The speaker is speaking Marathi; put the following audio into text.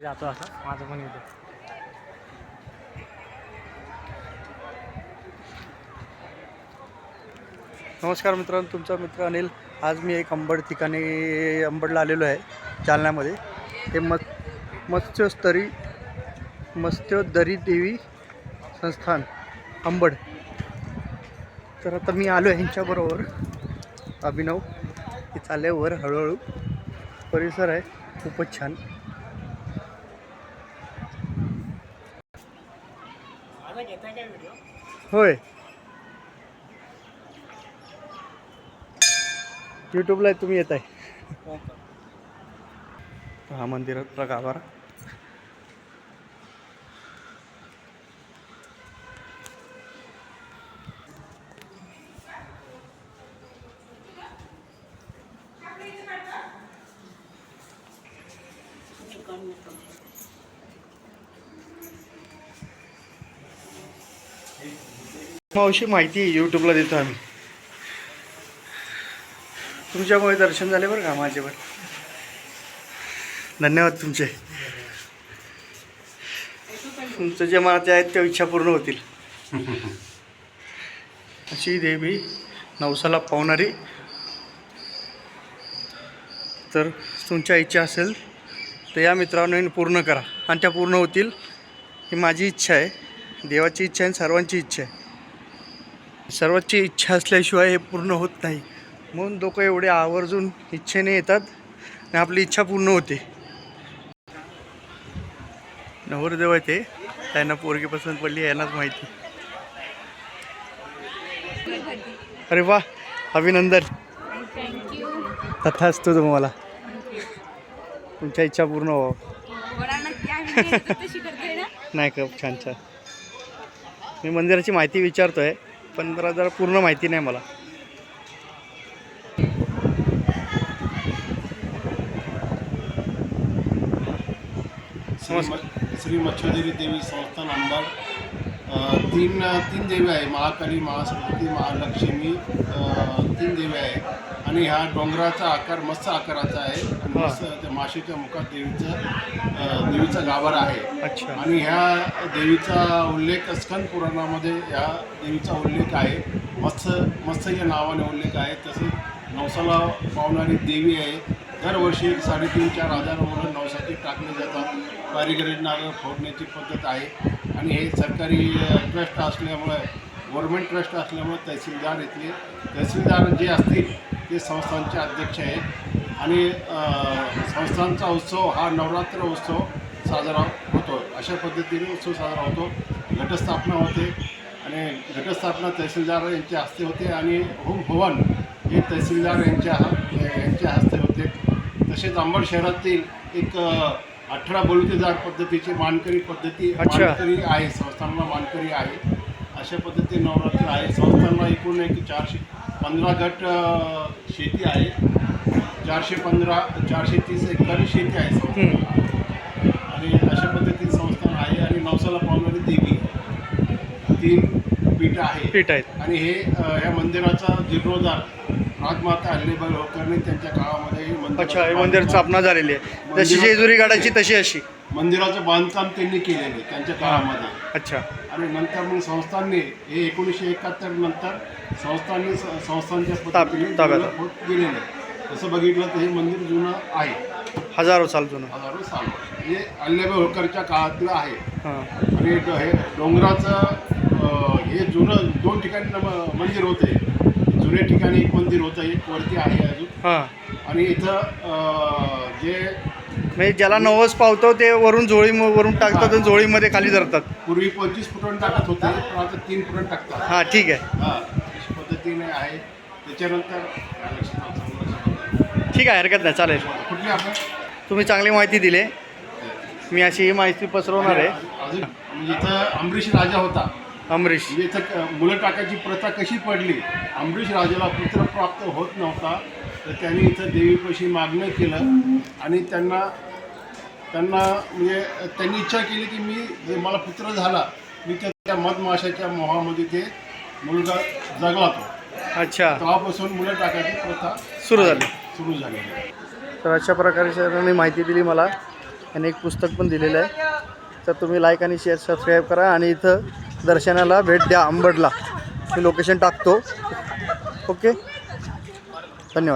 जातो असं माझं पण येतो. नमस्कार मित्रांनो तुमचा मित्र अनिल. आज मी एक अंबड ठिकाणी अंबडला आलेलो आहे जालन्यामध्ये. हे मत् मत्स्यस्तरी मत्स्योदरी देवी संस्थान अंबड. तर आता मी आलो आहे ह्यांच्याबरोबर अभिनव हे चालल्यावर वर हळूहळू. परिसर आहे खूपच छान. होय. यूट्यूबला तुम्ही येत आहे हा मंदिरातला गाभारा मावशी माहिती यूट्यूबला देतो आम्ही. तुमच्यामुळे दर्शन झाले बरं का माझे पण? धन्यवाद तुमचे. तुमचं जे मनात आहेत त्या इच्छा पूर्ण होतील. अशी देवी नवसाला पावणारी. तर तुमच्या इच्छा असेल तर या मित्रांनो पूर्ण करा. आणि त्या पूर्ण होतील ही माझी इच्छा आहे. देवाची इच्छा आहे सर्वांची इच्छा आहे. सर्वांची इच्छा असल्याशिवाय हे पूर्ण होत नाही. म्हणून लोक एवढे आवर्जून इच्छेने येतात आणि आपली इच्छा पूर्ण होते. नवरदेव आहे ते त्यांना पोरगी पसंत पडली यांनाच माहिती. अरे वा अभिनंदन. तथा असतो तुम्हाला. तुमच्या इच्छा पूर्ण ना? नाही का? छान छान. मी मंदिराची माहिती विचारतो आहे पण जरा जरा पूर्ण माहिती नाही मला. श्री म- श्री देवी संस्थान अंबड. तीन तीन देवी आहे महाकाली महासरस्वती महालक्ष्मी. तीन देवी आहे. आणि ह्या डोंगराचा आकार मस्त आकाराचा आहे. आणि हा. मस्त त्या माशीच्या मुखात देवीचं देवीचा गाभारा आहे. अच्छा. आणि ह्या देवीचा उल्लेख स्कंद पुराणामध्ये ह्या देवीचा उल्लेख आहे. मत्स्य मत्स्य या नावाने उल्लेख आहे. तसेच नवसाला पावणारी देवी आहे. दरवर्षी साडेतीन चार हजार मुलं नवसाची टाकले जातात. कारिगरींना फोडण्याची पद्धत आहे. आणि हे सरकारी ट्रस्ट असल्यामुळे गव्हर्मेंट ट्रस्ट असल्यामुळे तहसीलदार इथले तहसीलदार जे असतील ते संस्थांचे अध्यक्ष आहेत. आणि संस्थांचा उत्सव हा नवरात्र उत्सव साजरा होतो अशा पद्धतीने उत्सव साजरा होतो. घटस्थापना होते आणि घटस्थापना तहसीलदार यांच्या हस्ते होते आणि होम हवन हे तहसीलदार यांच्या यांच्या हस्ते होते. तसेच अंबड शहरातील एक अठरा बलुतेदार पद्धतीची मानकरी पद्धती. मानकरी आहे. संस्थांना मानकरी आहे. अशा पद्धतीने नवरात्र आहे. संस्थांना एकूण एक चारशे पंधरा गट शेती आहे. चारशे पंधरा चारशे तीस एकर शेती आहे. आणि अशा पद्धतीने संस्थान आहे आणि नवसाला पावणारी देवी. तीन पीठ आहे. पीठ आहेत. आणि हे ह्या मंदिराचा जीर्णोद्धार राजमाता अहिल्याबाई होळकरने त्यांच्या काळामध्ये हे अच्छा हे मंदिर स्थापना झालेली आहे. जशी जेजुरी गाडाची तशी अशी. मंदिराचं बांधकाम त्यांनी केलेले त्यांच्या काळामध्ये. अच्छा. आणि नंतर मग संस्थांनी हे एकोणीसशे एकाहत्तर नंतर संस्थांनी संस्थांच्या पद्धतीने होत गेलेले तसं बघितलं तर हे मंदिर जुनं आहे. हजारो साल जुनं. हजारो साल. हे अहिल्याबाई होळकरच्या काळातलं आहे. आणि हे डोंगराचं हे जुनं दोन ठिकाणी मंदिर होते. जुन्या ठिकाणी एक मंदिर होतं एक वरती आहे अजून. हां. आणि इथं जे म्हणजे ज्याला नवस पावतो ते वरून जोळी वरून टाकतात आणि जोळीमध्ये खाली धरतात. पूर्वी पंचवीस फुटून टाकत होते पण आता तीन फुटून टाकतात. हां ठीक आहे. हा अशा पद्धतीने आहे. त्याच्यानंतर ठीक आहे हरकत नाही चालेल. कुठली आपण? तुम्ही चांगली माहिती दिली. मी अशी ही माहिती पसरवणार आहे. म्हणजे इथं अमरीश राजा होता. अमरीश. म्हणजे इथं मुलं टाकायची प्रथा कशी पडली? अमरीश राजाला पुत्र प्राप्त होत नव्हता तर त्यांनी इथं देवीपाशी मागणं केलं. आणि त्यांना त्यांना म्हणजे त्यांनी इच्छा केली की मी जे मला पुत्र झाला मी त्या मधमाशाच्या मोहामध्ये ते मुलगा जगला तो. अच्छा. तेव्हापासून मुलं टाकायची प्रथा सुरू झाली. सुरू आहे. तर अशा प्रकारे सरांनी माहिती दिली मला आणि एक पुस्तक पण दिलेलं आहे. तर तुम्ही लाईक आणि शेअर सबस्क्राईब करा आणि इथं दर्शनाला भेट द्या अंबडला. मी लोकेशन टाकतो. ओके धन्यवाद.